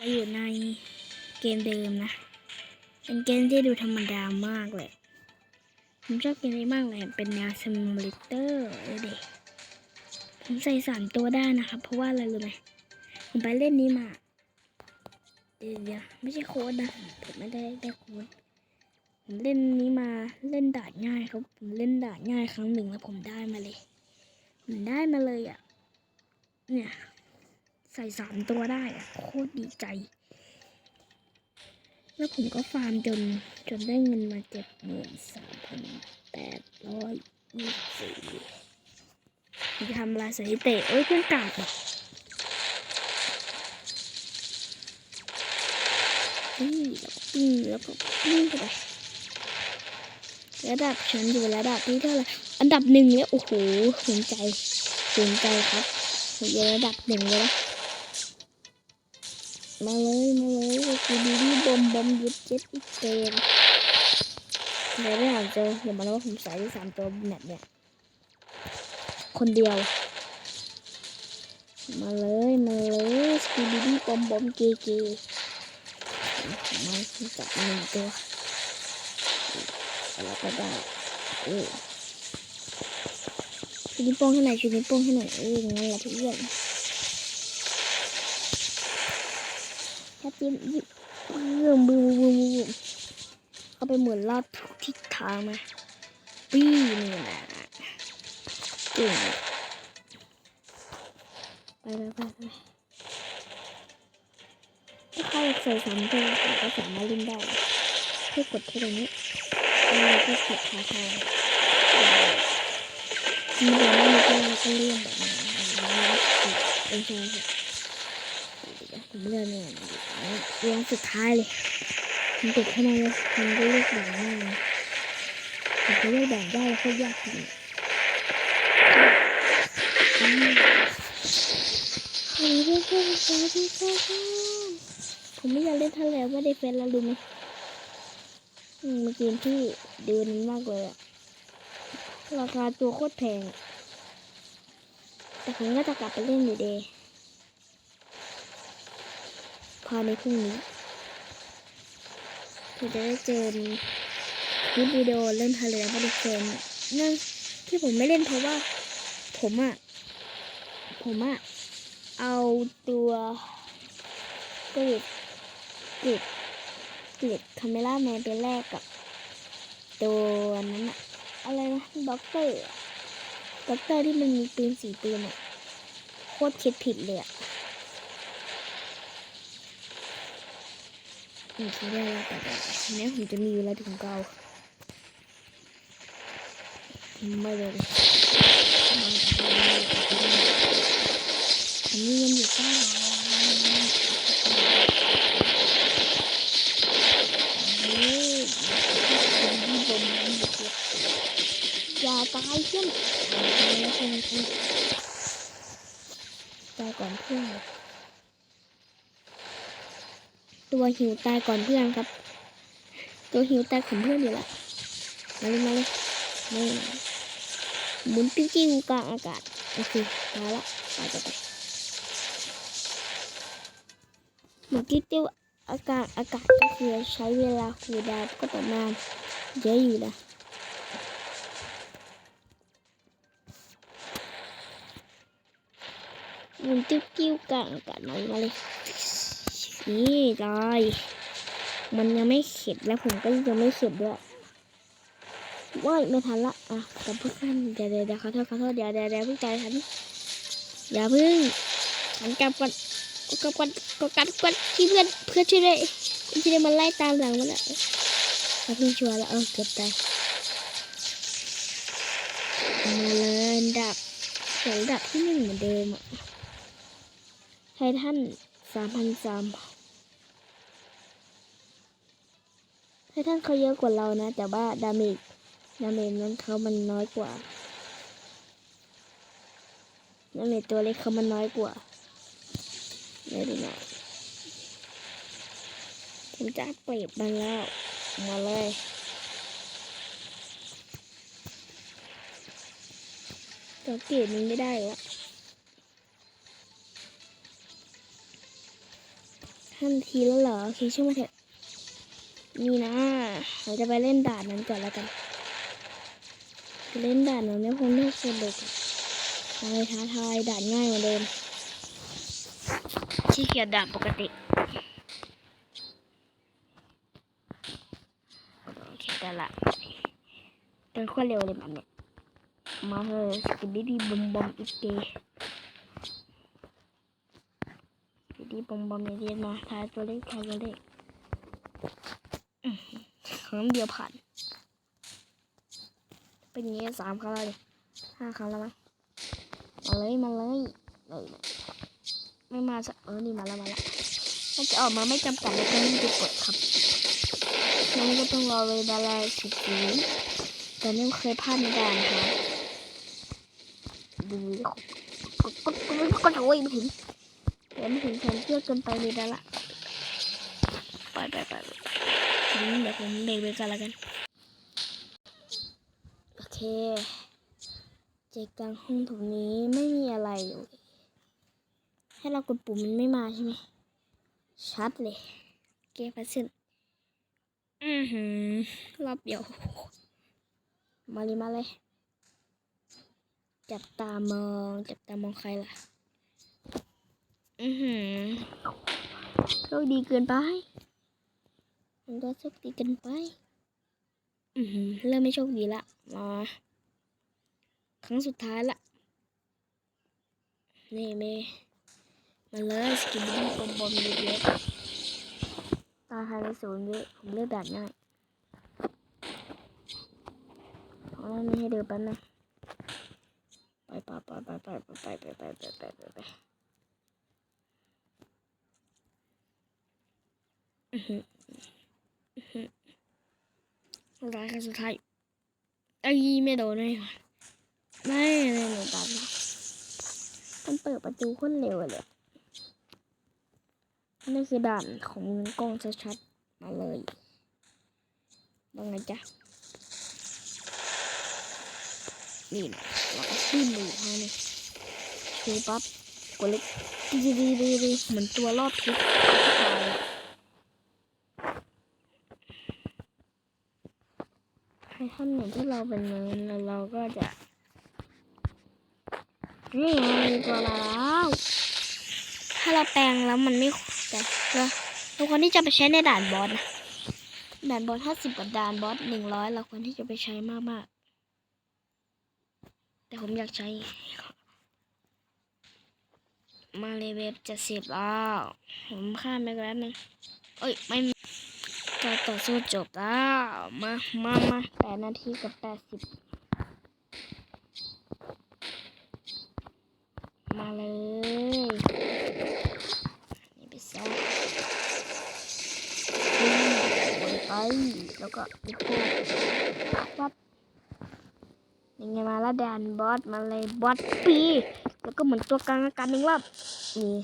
เราอยู่ในเกมเดิมนะ เป็นเกมที่ดูธรรมดามากเลย ผมชอบเกมนี้มากเลย เป็นแนวซิมูเลเตอร์เลยเด็กผมใส่สามตัวได้นะครับ เพราะว่าอะไรรู้ไหมผมไปเล่นนี้มาเดี๋ยวเดี๋ยวไม่ใช่โค้ดนะ ผมไม่ได้ได้โค้ด ผมเล่นนี้มาเล่นด่านง่ายครับ ผมเล่นด่านง่ายครั้งหนึ่งแล้วผมได้มาเลย ผมได้มาเลยอะ เนี่ย ใส่สามตัวได้อะโคตรดีใจ แล้วผมก็ฟาร์มจนจนได้เงินมาเจ็ดหมื่นสามพันแปดร้อยยี่สิบสี่มจะทำลายสถิติเอ้ยเพื่อนกาดอะนี่แล้วก็ปิ้งแล้วก็ปิ้งเข้าไประดับฉันอยู่ระดับที่เท่าไหร่อันดับหนึ่งเนี่ยโอ้โหภูมิใจภูมิใจครับผมอยู่ระดับหนึ่งเลยนะ มาเลยมาเลยกูดีดีบอมบอมยุดเจ็ดอีกเกมเดี๋ยวไม่หาเจอเดี๋ยวมาแล้วว่าผมใส่ได้สามตัวแบบเนี้ยคนเดียว มาเลยมาเลยสกูดีดีบอมบอมเกเกมาจับหนึ่งตัวแล้วก็ได้เออชูนิ้วโป้งให้หน่อยชูนิ้วโป้งให้หน่อยเอองั้นแหละเพื่อน ถ้าจิ้มยิบเรื่องบูบูบูบูเขาไปหมุนรอบทุกทิศทางมาปี้นี่นะเก่งไปไปไปไปถ้าใครใส่สามตัวก็สามารถเล่นได้แค่กดที่ตรงนี้แล้วก็กดทาทายมีเดี๋ยวไม่มีก็ก็เลื่อนแบบนี้เออใช่ค่ะ ผมเลือกเนี่ยเรื่องสุดท้ายเลยผมติดเข้ามาเลยผมก็เลือกแบ่งได้เลยผมก็เลือกแบ่งได้โคตรยากจริงอืมอันนี้เป็นเพื่อนสาวที่ชอบผมไม่อยากเล่นทะเลว่าได้เฟนแล้วรู้ไหมมันเกมที่ดีมันมากเลยอะราคาตัวโคตรแพง แต่ผมก็จะกลับไปเล่นอยู่ดี ภายในพรุ่งนี้เราจะได้เจอคลิปวิดีโอเล่นทะเลบริเซนนั่นที่ผมไม่เล่นเพราะว่า ผมอะผมอะเอาตัวกริดกริดกริดคาเมล่าแมนไปแลกกับ ตัวนั้นอะอะไรนะด็อกเตอร์อะด็อกเตอร์ที่มันมีปืนสีปืนอะโคตรคิดผิดเลยอะ ผมคิดได้แล้วแต่แบบเนี้ผมจะมีเวลาถึงเก้าไม่เลยผมมีเงินอยู่เก้าอย่าตายเพื่อนตายก่อนเพื่อน ตัวหิวตายก่อนเพื่อนครับ ตัวหิวตายของเพื่อนอยู่ล้วมาเลยมาเลยนี่หมุนปิ้งกิ้วกลางอากาศโอเคตาละตายจะไปหมุนกิ้วกิ้วอากาศอากาศก็คือใช้เวลาคูดาวก็ประมาณเยอะอยู่นะหมุนกิ้วกิ้วกลางอากาศมาเลย นี่ตายมันยังไม่เข็ดแล้วผมก็ยังไม่เข็ดด้วยว่ายไม่ทันละอะกับพวกท่านเดี๋ยวเดี๋ยวเขอโทษขอโทษเดี๋ยวเดี๋ยวเดี๋ยวพี่ใจทันอย่าเพิ่งหันกลับก่อนกลับก่อนกลับก่อนก่อนที่เพื่อนเพื่อนช่วยด้วยที่ได้มาไล่ตามหลังมาแล้วถ้าพิ่งชัวร์แล้วเออเกือบตายมาเลยดับสองอันดับที่หนึ่งเหมือนเดิมอะไททันสามพันสาม ไททันเขาเยอะกว่าเรานะ แต่ว่าดาเมจดาเมจนั้นเขามันน้อยกว่าดาเมจตัวเล็กเขามันน้อยกว่าเดี๋ยวดูหน่อยผมจะเปรียบมันแล้ว มาเลยตัวเปลี่ยนมันไม่ได้วะทห้านทีแล้วเหรอโอเคช่วยมาเถอะ นี่นะเราจะไปเล่นด่านนั้นก่อนแล้วกัน เล่นด่านนั้นไม่คงน่าสนุกอะไรท้าทายด่านง่ายเหมือนเดิมที่เกียด่านปกติโอเคได้ละเป็นขั้วเร็วเลยมันเนี่ยมาเลยสกิดดีบอมบอมอีกเดย์สกิดดีบอมบอมอีกเดย์มาทายตัวเลขทายตัวเลขอื้อหือ ครั้งเดียวผ่าน เป็นอย่างงี้สามครั้งแล้วห้าครั้งแล้วมั้งมาเลยมาเลยเลยไม่มาสักเออนี่มาแล้วมาแล้วถ้าจะออกมาไม่จำกัดแล้วก็รีบไปกดครับน้องก็ต้องรอเวลาสิบปีแต่นี่เคยพลาดในด่านค่ะดูก็ก็ก็โอ้ยไม่ถึงเดี๋ยวไม่ถึงฉันเชื่อเกินไปเลยแล้ละไปไปไป เดี๋ยวผมเบรกไปกันแล้วกัน โอเคใจกลางห้องตรงนี้ไม่มีอะไรเลยให้เรากดปุ่มมันไม่มาใช่ไหมชัดเลยเกมพัซเซิลอือหือรอบเดียว มาเลยมาเลย จับตามอง จับตามองใครล่ะ อือหือโชคดีเกินไป มันก็โชคดีเกินไป อือหือเริ่มไม่โชคดีละมาครั้งสุดท้ายละ นี่เมมาเลยสกินดี้บอมบอมเล็กๆตาไฮในศูนย์เยอะผมเลือกแบบง่ายเอาแล้วนี่ให้เดินแป๊บนึงไปไปไปไปไปไปไปไปไปไปไปไปไปอือหืออื้อหือ ร้ายครั้งสุดท้ายไอ้ไม่โดนเลยค่ะไม่เลยหนูตัดแล้วมันเปิดประตูคนเร็วเลยนี่คือด่านของกล้องชัดๆมาเลยว่าไงจ๊ะนี่นะเราก็ขึ้นไปอีกทางหนึงชูปั๊บกดเล็กดีดีดีดีเหมือนตัวรอบทิศตายอะ ให้ท่านหมือนที่เราเป็นเนินแล้วเราก็จะ นี่ไงมีตัวแล้ว ถ้าเราแปลงแล้วมันไม่แต่ก็เราควรที่จะไปใช้ในด่านบอสนะ ด่านบอสห้าสิบกับด่านบอสหนึ่งร้อยเราควรที่จะไปใช้มากมากๆแต่ผมอยากใช้ มาเลยเว็บจะสิบแล้ว ผมข้ามไปแล้วนึงเอ้ย ไม่ การต่อสู้จบแล้ว มามามาแปดนาทีกับแปดสิบมาเลยนี่ไปซะนี่วนไปแล้วก็อีกโก้ปั๊บยังไงมาแล้วแดนบอสมาเลยบอสปีแล้วก็เหมือนตัวกลางอาการหนึ่งรอบนี่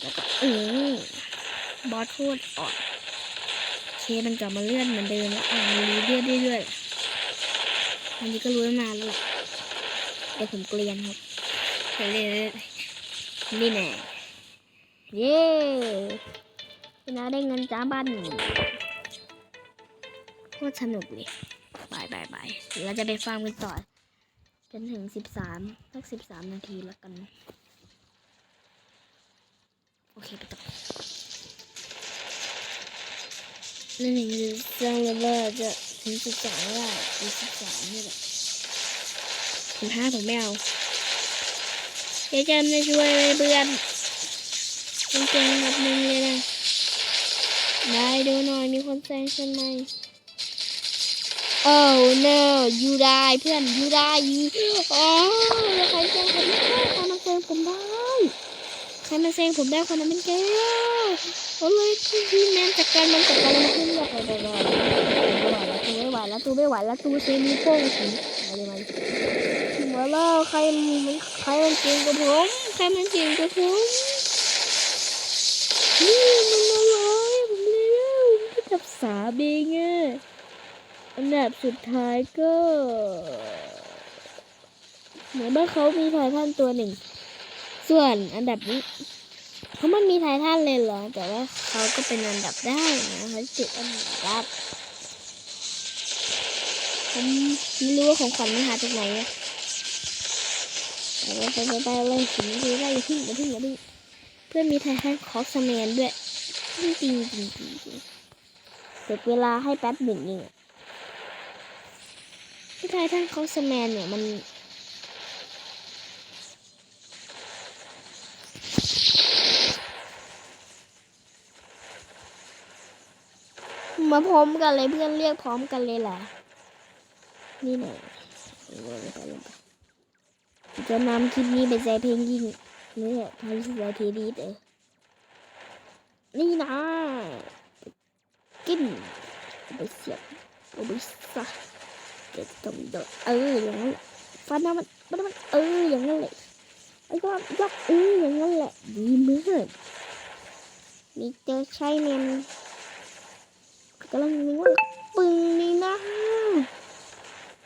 แล้วก็เออบอสพูดอ่อน เคมันกลับมาเลื่อนเหมือนเดิมแล้วอ่ามันรีเลื่อนเรื่อยๆอันนี้ก็รู้ตั้งนานแล้วแหละแต่ผมเกลียนครับไปเรื่อยๆนี่แน่เย้พี่นาได้เงินจ้าบ้านโคตรสนุกเลยบายบายบายเดี๋ยวเราจะไปฟาร์มกันต่อจนถึงสิบสามสักสิบสามนาทีแล้วกัน โอเค ไปต่อ นั่นเองคือสร้างเลเร์จะถึงสิบสามแล้วถึงสิบสามนี่แหละถึงห้าผมไม่เอาเดี๋ยวจะไม่ช่วยเลยเพื่อนจริงๆแบบนึงเลยนะ ได้ดูหน่อยมีคนแซงฉันไหมโอ้ no ยูได้เพื่อนยูได้ยูอ๋อใครแซงผมได้ใครมาแซงผมได้ใครมาแซงผมได้คนนั้นเป็นแกโอ้เลยพี่แมนจัดการมันจัดการมันขึ้นแบบไปไปไปไม่ไหว แล้วตูไม่ไหวแล้วตูไม่ไหวแล้วตูเซมีโป้งถึงมาเลยมาเลยมาแล้วใครมันใครมันเก่งกว่าผมใครมันเก่งกว่าผมนี่มันมาเลยผมเร็วผมจับสาเบงอะอันดับสุดท้ายก็ เหมือนว่าเขามีไททันตัวหนึ่ง ส่วนอันดับนี้เพราะมันมีไททันเลยเหรอ แต่ว่าเขาก็เป็นอันดับได้นะเขาติดอันดับ ผมไม่รู้ว่าของขวัญมันหาจากไหนอะไปไปไปไปเลยถึงดูได้อย่ถึงอย่าเพึ่งอย่าเพึ่งเพื่อนมีไททันคอสแมนด้วยจริงจริงจริงจริงเสร็จเวลาให้แป๊บหนึ่งเองอะที่ไททันคอสแมนเนี่ยมันมาพร้อมกันเลยเพื่อนเรียกพร้อมกันเลยแหละ นี่ไหลงไปลงไปจะนำคลิปนี้ไปใจเพลงยิ่งนี่แหละพาริสไลทีดีเออนี่นะกินไปเสียบเอาไปซะเด็ดตรงเดอเอออย่างนั้นแหละฟันนะมันมันมันเอออย่างนั้นแหละไอ้ก็ยกเอออย่างนั้นแหละดีมากมีเจอใช้เมนกำลังนึกว่าปึงนี่นะ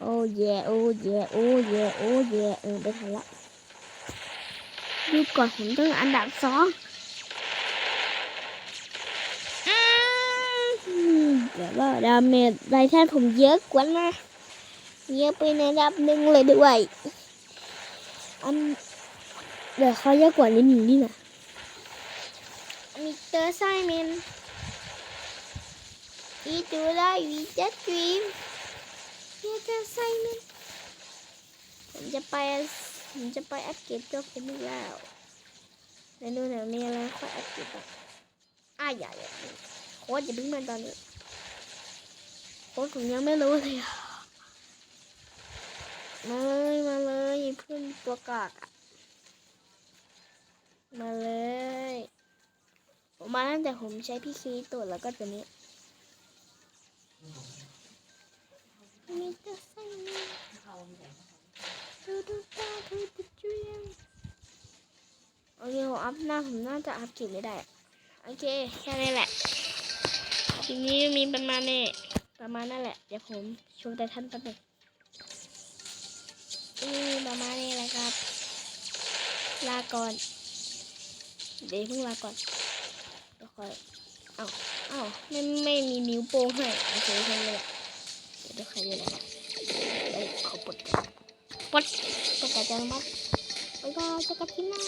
โอ้เยโอ้เยโอ้เยโอ้เยเออไปทันละดูก่อนผมต้องอันดับสองอืมแต่ว่าดาเมจไรแจัดดรีมเฮียจะใส่มันผมจะไปผมจะไปอัปเกรดตัวผมอีกแล้วในนู่นน่ะมีอะไรค่อยอัปเกรดอะอ้ายอย่าอย่าโค้ดอย่าเพิ่งมาตอนนี้โค้ดผมยังไม่รู้เลยอะมาเลยมาเลยเพื่อนตัวกากอะมาเลย ผมมาตั้งแต่ผมใช้พี่คีตัวแล้วก็ตัวนี้ มีแต่ใส่เงินดูดูตาดูดูเจียงโอเคผมอัพหน้าผมน่าจะอัพกี่ไม่ได้ โอเค แค่นี้แหละทีนี้มีประมาณนี้ประมาณนั่นแหละ เดี๋ยวผมชว์แต่ท่านแป๊บนึงนี่ประมาณนี้แหละครับ ลาก่อน เดี๋ยวเพิ่งลาก่อนเดี๋ยวค่อย เอ้า เอ้า ไม่ไม่มีนิ้วโป้งให้ โอเคแค่นี้แหละ เดี๋ยวใครเรียกอะไรเอ้ยขอปลดปลดปลดกระจายมัดไปก็จะกลับที่หน้า